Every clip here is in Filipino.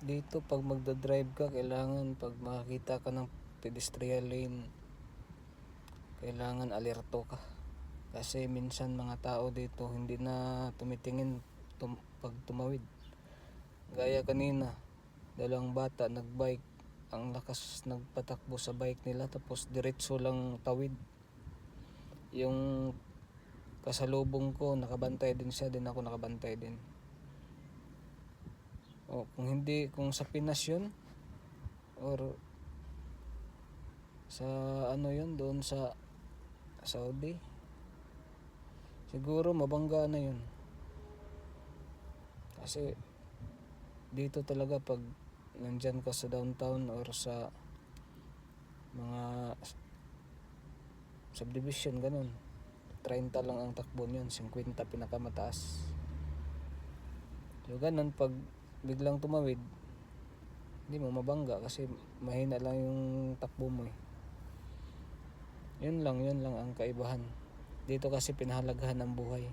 dito pag magdadrive ka kailangan pag makakita ka ng pedestrian lane kailangan alerto ka. Kasi minsan mga tao dito hindi na tumitingin tum- pag tumawid. Gaya kanina dalawang bata nagbike ang lakas nagpatakbo sa bike nila tapos diretso lang tawid. Yung kasalubong ko nakabantay din siya din ako nakabantay din o kung hindi kung sa Pinas yun or sa ano yun doon sa Saudi siguro mabangga na yun. Kasi dito talaga pag nandyan ka sa downtown or sa mga subdivision ganun. 30 lang ang takbo niyan 50 pinakamataas. So ganun pag biglang tumawid. Hindi mo mabangga kasi mahina lang yung takbo mo eh. Yun lang yun lang ang kaibahan. Dito kasi pinahalagahan ng buhay.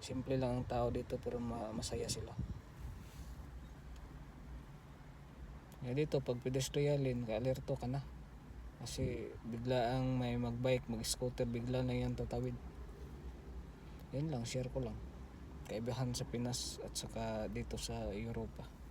Simple lang ang tao dito pero ma- masaya sila. Eh dito pag pedestrian lane ka-alerto ka na. Kasi bigla ang may magbike mag-scooter bigla na yan tatawid. Yun lang share ko lang kaibahan sa Pinas at saka dito sa Europa